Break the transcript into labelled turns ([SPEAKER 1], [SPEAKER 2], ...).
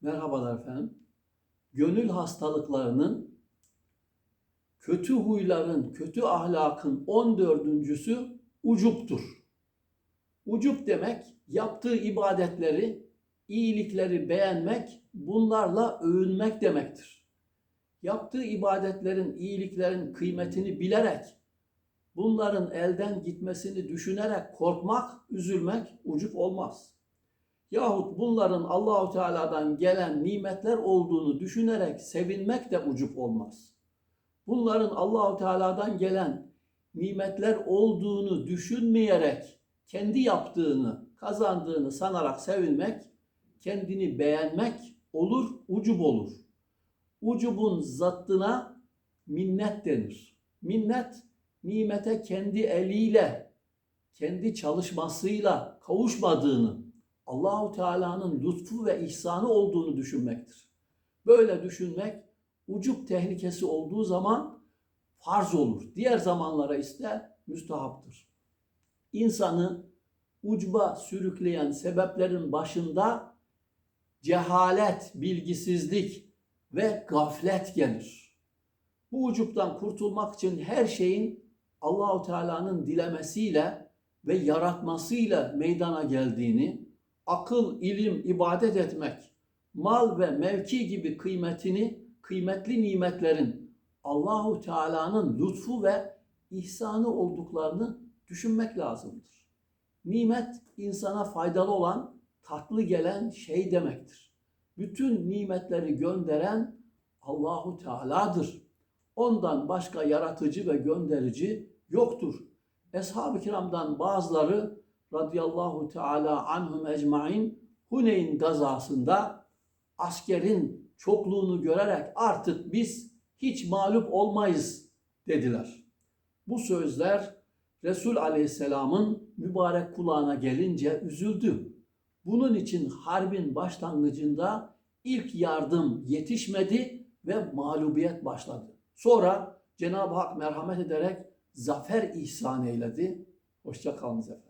[SPEAKER 1] Merhabalar efendim. Gönül hastalıklarının, kötü huyların, kötü ahlakın 14.sü ucuptur. Ucup demek yaptığı ibadetleri, iyilikleri beğenmek, bunlarla övünmek demektir. Yaptığı ibadetlerin, iyiliklerin kıymetini bilerek, bunların elden gitmesini düşünerek korkmak, üzülmek ucup olmaz. Yahut bunların Allahu Teala'dan gelen nimetler olduğunu düşünerek sevinmek de ucup olmaz. Bunların Allahu Teala'dan gelen nimetler olduğunu düşünmeyerek kendi yaptığını, kazandığını sanarak sevinmek, kendini beğenmek olur, ucub olur. Ucubun zattına minnet denir. Minnet nimete kendi eliyle, kendi çalışmasıyla kavuşmadığını, Allahu Teala'nın lütfu ve ihsanı olduğunu düşünmektir. Böyle düşünmek ucup tehlikesi olduğu zaman farz olur. Diğer zamanlara ise müstahaptır. İnsanı ucba sürükleyen sebeplerin başında cehalet, bilgisizlik ve gaflet gelir. Bu ucuptan kurtulmak için her şeyin Allahu Teala'nın dilemesiyle ve yaratmasıyla meydana geldiğini, akıl, ilim, ibadet etmek, mal ve mevki gibi kıymetini, kıymetli nimetlerin Allahu Teala'nın lütfu ve ihsanı olduklarını düşünmek lazımdır. Nimet insana faydalı olan, tatlı gelen şey demektir. Bütün nimetleri gönderen Allahu Teala'dır. Ondan başka yaratıcı ve gönderici yoktur. Eshab-ı kiramdan bazıları radıyallahu teala anhum ecmain Huneyn gazasında askerin çokluğunu görerek artık biz hiç mağlup olmayız dediler. Bu sözler Resul Aleyhisselam'ın mübarek kulağına gelince üzüldü. Bunun için harbin başlangıcında ilk yardım yetişmedi ve mağlubiyet başladı. Sonra Cenab-ı Hak merhamet ederek zafer ihsan eyledi. Hoşça kalınız efendim.